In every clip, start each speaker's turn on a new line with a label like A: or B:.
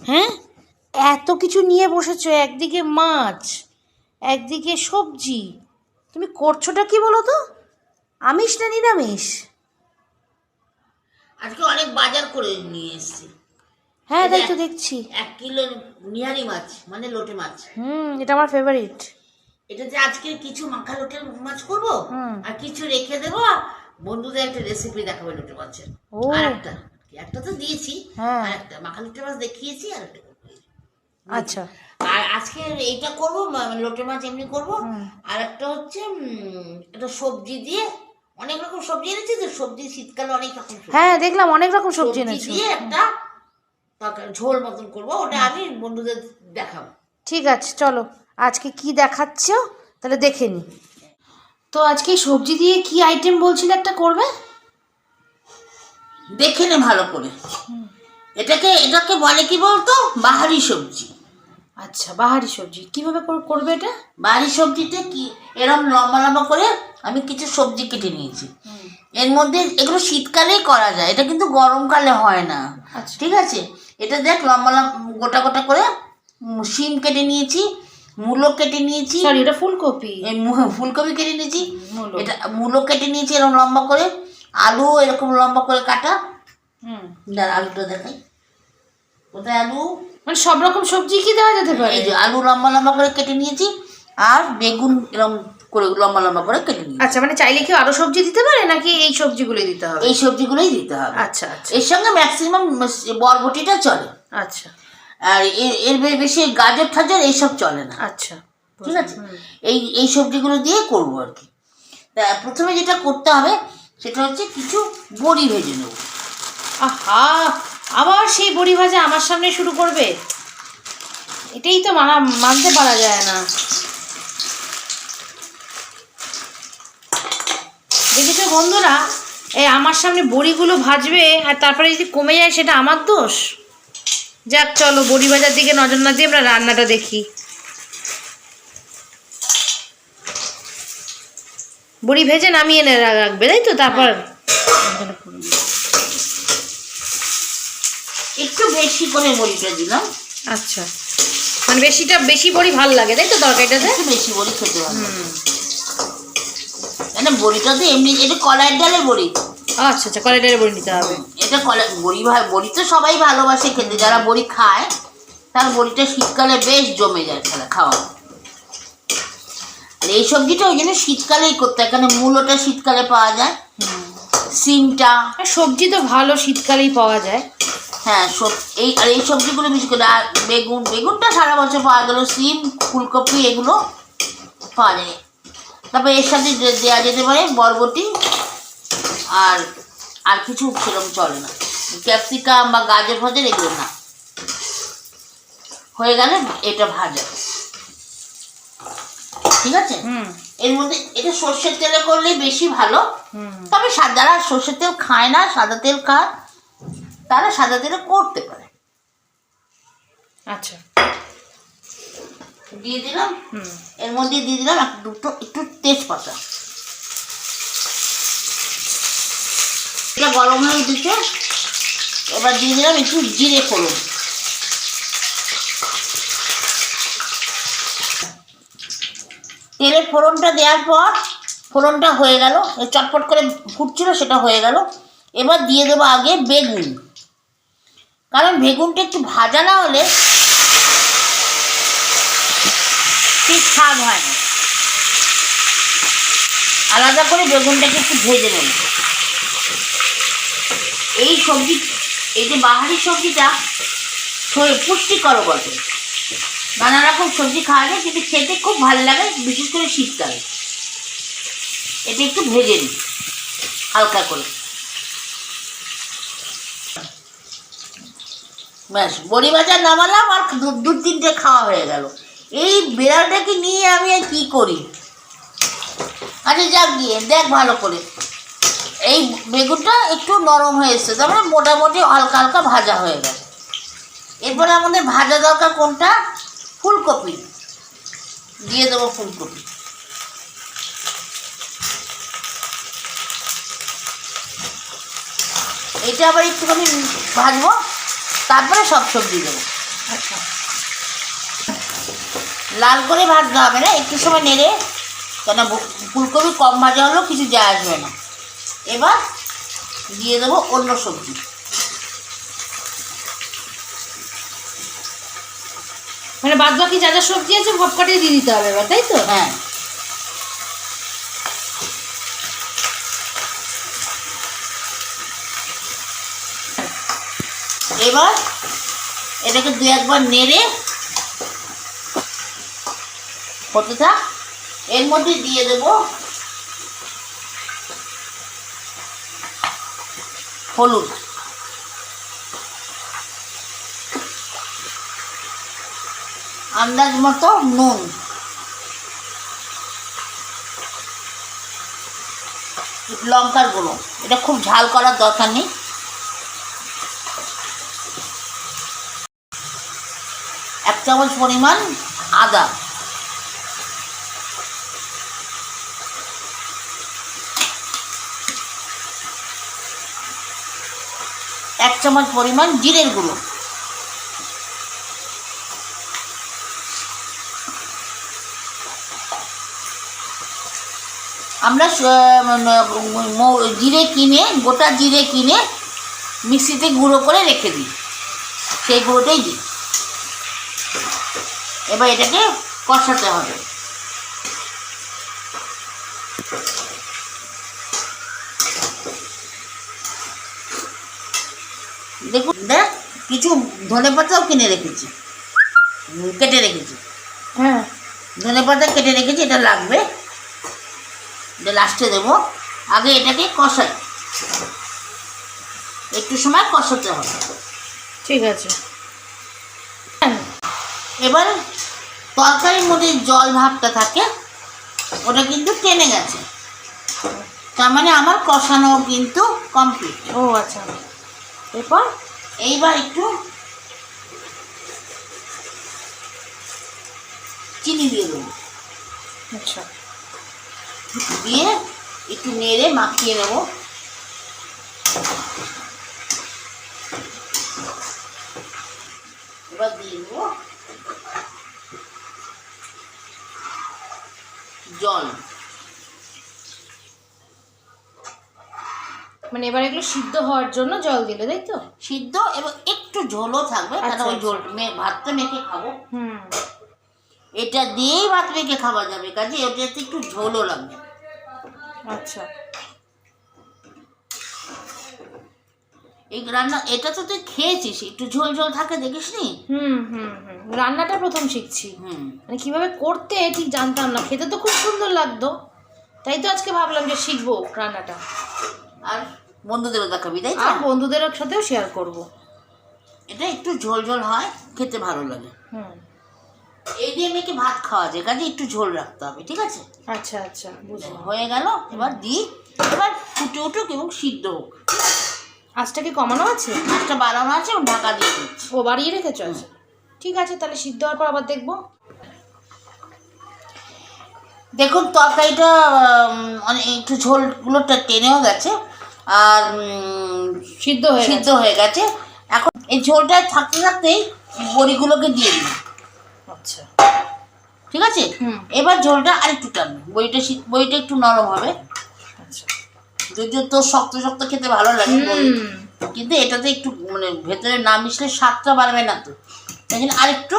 A: হ্যাঁ? এত কিছু নিয়ে বসেছো একদিকে মাছ একদিকে সবজি। তুমি করছোটা কি বলো তো? আমিষ না নিরামিষ?
B: আজকে অনেক বাজার করে নিয়ে এসেছি।
A: হ্যাঁ তাই তো দেখছি।
B: এক কিলো নিহারি মাছ মানে লোটে মাছ।
A: হুম এটা আমার ফেভারিট
B: এটা যে আজকে কিছু মাখা লোটে মাছ করব। আর কিছু রেখে দেবো বন্ধুদের একটা রেসিপি দেখাবো লোটে মাছের।
A: ও।
B: আর একটা। একটা তো দিয়েছি
A: হ্যাঁ।
B: আর একটা মাখা মাছ দেখিয়েছি আর একটা
A: আচ্ছা।
B: আর আজকে এইটা করব লোটে মাছ এমনি করব। আর একটা হচ্ছে একটা সবজি দিয়ে অনেক রকম সবজি এনেছি তো সবজি শীতকালে অনেক রকম
A: হ্যাঁ দেখলাম অনেক রকম সবজি
B: সবজি
A: এনেছো।
B: দিয়ে একটা ঝোল মতন করব ওটা আমি বন্ধুদের দেখাবো।
A: ঠিক আছে চলো। আজকে কি দেখাচ্ছ তাহলে দেখে নি। তো আজকে সবজি দিয়ে কি আইটেম বলছিলে একটা করবে?
B: দেখে নে ভালো করে। এটাকে এটাকে বলে কি বলতো? বাহারি সবজি।
A: আচ্ছা বাহারি সবজি। কীভাবে কর- করবে এটা?
B: বাহারি সবজিতে কি এরকম লম্বা লম্বা করে আমি কিছু সবজি কেটে নিয়েছি। এর মধ্যে এগুলো শীতকালেই করা যায়। এটা কিন্তু গরমকালে হয় না।
A: আচ্ছা।
B: ঠিক আছে? এটা দেখ লম্বা লম্বা গোটা গোটা করে শিম কেটে নিয়েছি মূলো কেটে নিয়েছি।
A: সরি এটা ফুলকপি।
B: ফুলকপি কেটে নিয়েছি। এটা মূলো কেটে নিয়েছি এরকম লম্বা করে। আলু এরকম লম্বা করে কাটা।
A: হুম।
B: আলুটা দেখাই। কোথায় আলু?
A: মানে সব রকম সবজি কি দেওয়া যেতে পারে?
B: এই যে আলু লম্বা লম্বা করে কেটে নিয়েছি আর বেগুন এরকম করে লম্বা লম্বা করে কেটে নিয়েছি।
A: আচ্ছা মানে চাইলে কি আরও সবজি দিতে পারে নাকি এই সবজিগুলোই দিতে হবে?
B: এই সবজিগুলোই দিতে হবে।
A: আচ্ছা আচ্ছা।
B: এর সঙ্গে ম্যাক্সিমাম বরবটিটা চলে।
A: আচ্ছা।
B: আর এর বেশি গাজর ঠাজর এইসব চলে না।
A: আচ্ছা।
B: ঠিক আছে? এই এই সবজিগুলো দিয়ে করব আর কি। তা প্রথমে যেটা করতে হবে সেটা হচ্ছে কিছু বড়ি ভেজে নেব।
A: আহা, আবার সেই বড়ি ভাজা আমার সামনে শুরু করবে? এটাই তো মানা, মানতে পারা যায় না। দেখেছ বন্ধুরা, এই আমার সামনে বড়িগুলো ভাজবে আর তারপরে যদি কমে যায় সেটা আমার দোষ? যাক, চলো বড়ি ভাজার দিকে নজর না দিয়ে আমরা রান্নাটা দেখি। বড়ি ভেজে নামিয়ে এনে রাখবে তাই তো? তারপর
B: একটু বেশি করে বড়িটা দিলাম।
A: আচ্ছা। মানে বেশিটা বেশি বড়ি ভালো লাগে তাই তো তরকারিটাতে?
B: একটু বেশি বড়ি খেতে ভালো লাগে। বড়িটা তো এমনি এটা কলাইয়ের ডালের বড়ি।
A: আচ্ছা আচ্ছা কড়াইটারে বড়ি নিতে হবে।
B: এটা কলা বড়ি ভাই বড়ি তো সবাই ভালোবাসে খেতে। যারা বড়ি খায় তার বড়িটা শীতকালে বেশ জমে যায় খেলা খাওয়া এই সবজিটা ওই জন্য শীতকালেই করতে হয় এখানে মূলোটা শীতকালে পাওয়া যায় সিমটা।
A: সবজি তো ভালো শীতকালেই পাওয়া যায়।
B: হ্যাঁ সব এই আর এই সবজিগুলো বেশি করে আর বেগুন বেগুনটা সারা বছর পাওয়া গেল সিম ফুলকপি এগুলো পাওয়া যায় তারপরে এর সাথে দেওয়া যেতে পারে বরবটি আর আর কিছু সেরকম চলে না। ক্যাপসিকাম বা গাজর ফাজর এগুলো না। হয়ে গেলে এটা ভাজা। ঠিক আছে?
A: হুম।
B: এর মধ্যে এটা সর্ষের তেলে করলে বেশি ভালো। তবে যারা সর্ষের তেল খায় না সাদা তেল খায়। তারা সাদা তেলে করতে পারে।
A: আচ্ছা।
B: দিয়ে দিলাম।
A: হুম।
B: এর মধ্যে দিয়ে দিলাম এক দুটো একটু তেজপাতা। এটা গরম হয়ে দিচ্ছে এবার দিয়ে দিলাম একটু জিরে ফোড়ন। তেলের ফোড়নটা দেওয়ার পর ফোড়নটা হয়ে গেল চটপট করে ফুটছিল, সেটা হয়ে গেল। এবার দিয়ে দেবো আগে বেগুন। কারণ বেগুনটা একটু ভাজা না হলে ঠিক স্বাদ হয় না। আলাদা করে বেগুনটাকে একটু ভেজে নেব। এই সবজি, এই যে বাহারি সবজিটা পুষ্টিকর বটে। নানা রকম সবজি খাওয়া যায়, কিন্তু খেতে খুব ভালো লাগে, বিশেষ করে শীতকালে। এটা একটু ভেজে নিই, হালকা করে। ব্যাস, বড়ি ভাজা নামালাম আর দু তিনটে খাওয়া হয়ে গেল। এই বিড়ালটাকে নিয়ে আমি আর কী করি? আচ্ছা যাক গিয়ে, দেখ ভালো করে। এই বেগুনটা একটু নরম হয়ে এসছে তার মানে মোটামুটি হালকা হালকা ভাজা হয়ে গেছে। এরপরে আমাদের ভাজা দরকার কোনটা? ফুলকপি। দিয়ে দেবো ফুলকপি। এটা আবার একটুখানি ভাজবো তারপরে সব সবজি দেবো।
A: আচ্ছা।
B: লাল করে ভাজতে হবে না একটু সময় নেড়ে কেন ফুলকপি কম ভাজা হলেও কিছু যায় আসবে না। এবার দিয়ে দেবো অন্য সবজি।
A: মানে বাদ বাকি যা যা সবজি আছে সব কাটিয়ে দিয়ে দিতে হবে এবার, তাই তো?
B: হ্যাঁ। এবার এটাকে দু একবার নেড়ে হতে থাক। এর মধ্যে দিয়ে দেব হলুদ। আন্দাজ মতো নুন। লঙ্কার গুঁড়ো। এটা খুব ঝাল করার দরকার নেই। এক চামচ পরিমাণ আদা। এক চামচ পরিমাণ জিরের গুঁড়ো। আমরা জিরে কিনে গোটা জিরে কিনে মিক্সিতে গুঁড়ো করে রেখে দিই। সেই গুঁড়োটাই দিই। এবার এটাকে কষাতে হবে। দেখুন দেখ কিছু ধনে পাতাও কিনে রেখেছি। কেটে রেখেছি।
A: হ্যাঁ।
B: ধনে পাতা কেটে রেখেছি এটা লাগবে। এটা লাস্টে দেবো। আগে এটাকে কষাই। একটু সময় কষাতে হবে।
A: ঠিক আছে।
B: এবার তরকারির মধ্যে জল ভাবটা থাকে ওটা কিন্তু টেনে গেছে। তার মানে আমার কষানো কিন্তু কমপ্লিট
A: ও আচ্ছা। এরপর?
B: এইবার একটু চিনি দিয়ে দেবো।
A: আচ্ছা।
B: দিয়ে একটু নেড়ে মাখিয়ে নেব। এবার দিয়ে দেবো জল।
A: মানে এবার এগুলো সিদ্ধ হওয়ার জন্য জল দিলে তাই তো?
B: সিদ্ধ এবং একটু ঝোলও থাকবে কারণ
A: আচ্ছা,
B: ওই
A: আচ্ছা।
B: ভাতটা মেখে খাব।
A: হুম।
B: এটা দিয়েই ভাত মেখে খাওয়া যাবে কাজে ওটাতে একটু ঝোলও লাগবে।
A: আচ্ছা।
B: এই রান্না এটা তো তুই খেয়েছিস একটু ঝোল ঝোল থাকে দেখিস নি
A: হুম হুম হুম। রান্নাটা প্রথম শিখছি।
B: হুম।
A: মানে কীভাবে করতে ঠিক জানতাম না খেতে তো খুব সুন্দর লাগতো। তাই তো আজকে ভাবলাম যে শিখব রান্নাটা।
B: আর বন্ধুদেরও দেখাবি তাই তো?
A: আর বন্ধুদের সাথেও শেয়ার করব।
B: এটা একটু ঝোল ঝোল হয় খেতে ভালো লাগে।
A: হুম।
B: এই দিয়ে মেয়েকে ভাত খাওয়া যায় কাজে একটু ঝোল রাখতে হবে ঠিক আছে?
A: আচ্ছা আচ্ছা বুঝলাম।
B: হয়ে গেল এবার দিই এবার ফুটে উঠুক এবং সিদ্ধ হোক।
A: আজটা কি কমানো আছে?
B: মাছটা বাড়ানো আছে এবং ঢাকা দিয়ে দিচ্ছি।
A: ও বাড়িয়ে রেখেছো? ঠিক আছে তাহলে সিদ্ধ হওয়ার পর আবার দেখব।
B: দেখুন তরকারিটা অনেক একটু ঝোলগুলো টা- টেনেও গেছে আর
A: সিদ্ধ হয়ে
B: সিদ্ধ হয়ে গেছে। এখন এই ঝোলটা থাকতে থাকতেই বড়িগুলোকে দিয়ে দিই।
A: আচ্ছা।
B: ঠিক আছে। এবার ঝোলটা আরেকটু টানবে বড়িটা বইটা বড়িটা একটু নরম হবে।
A: আচ্ছা।
B: যদিও তোর শক্ত শক্ত খেতে ভালো লাগে কিন্তু এটাতে একটু মানে ভেতরে না মিশলে স্বাদটা বাড়বে না তো। তাই জন্য আরেকটু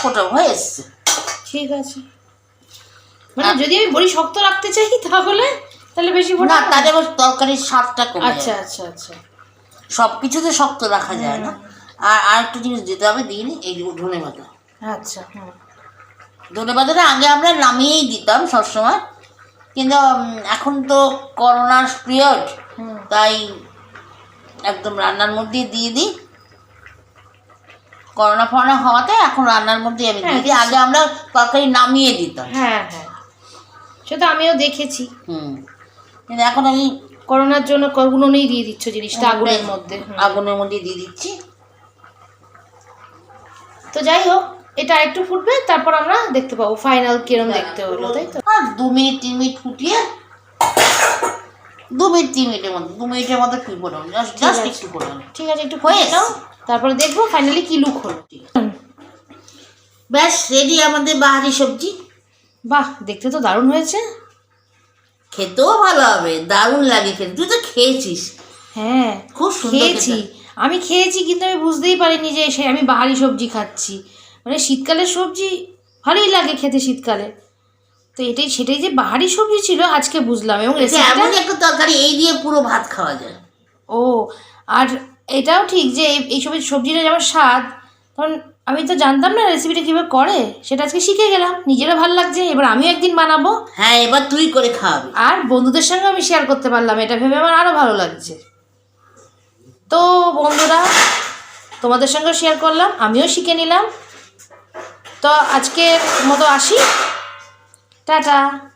B: ফোটাও হয়ে এসছে।
A: ঠিক আছে। মানে যদি আমি বড়ি শক্ত রাখতে চাই তাহলে তাহলে বেশি
B: না তাহলে আবার তরকারির স্বাদটা কমে
A: আচ্ছা আচ্ছা আচ্ছা।
B: সব কিছুতে শক্ত রাখা যায় না। আর আরেকটা জিনিস দিতে হবে দিইনি এই ধনে পাতা।
A: আচ্ছা হুম।
B: ধনে পাতাটা আগে আমরা নামিয়েই দিতাম সবসময়। কিন্তু এখন তো করোনার পিরিয়ড তাই একদম রান্নার মধ্যেই দিয়ে দিই। করোনা ফরোনা হওয়াতে এখন রান্নার মধ্যে আমি দিয়ে দিই। আগে আমরা তরকারি নামিয়ে দিতাম।
A: হ্যাঁ হ্যাঁ। সেটা আমিও দেখেছি।
B: হুম। কিন্তু এখন আমি
A: করোনার জন্য উনুনেই দিয়ে দিচ্ছ জিনিসটা আগুনের মধ্যে
B: আগুনের মধ্যে দিয়ে দিচ্ছি।
A: তো যাই হোক এটা একটু ফুটবে তারপর আমরা দেখতে পাবো ফাইনাল কিরম দেখতে হলো তাই তো?
B: আর দু মিনিট তিন মিনিট ফুটিয়ে দু মিনিট তিন মিনিটের মধ্যে দু মিনিটের মধ্যে কি ফোটানো জাস্ট জাস্ট একটু ফোটানো
A: ঠিক আছে একটু
B: হয়ে
A: দাও তারপরে দেখব ফাইনালি কি লুক হলো।
B: ব্যাস রেডি আমাদের বাহারি সবজি।
A: বাহ দেখতে তো দারুণ হয়েছে।
B: খেতেও ভালো হবে দারুণ লাগে খেতে। তুই তো খেয়েছিস।
A: হ্যাঁ
B: খুব
A: খেয়েছি। আমি খেয়েছি কিন্তু আমি বুঝতেই পারিনি যে সে আমি বাহারি সবজি খাচ্ছি। মানে শীতকালের সবজি ভালোই লাগে খেতে শীতকালে। তো এটাই সেটাই যে বাহারি সবজি ছিল আজকে বুঝলাম এবং
B: এমন একটা তরকারি এই দিয়ে পুরো ভাত খাওয়া যায়।
A: ও আর এটাও ঠিক যে এই- এই সব সবজিটা যেমন স্বাদ তখন আমি তো জানতাম না রেসিপিটা কীভাবে করে সেটা আজকে শিখে গেলাম নিজেরও ভালো লাগছে এবার আমিও একদিন বানাবো।
B: হ্যাঁ এবার তুই করে খাওয়াবি।
A: আর বন্ধুদের সঙ্গে আমি শেয়ার করতে পারলাম এটা ভেবে আমার আরও ভালো লাগছে। তো বন্ধুরা তোমাদের সঙ্গেও শেয়ার করলাম আমিও শিখে নিলাম। তো আজকের মতো আসি। টাটা।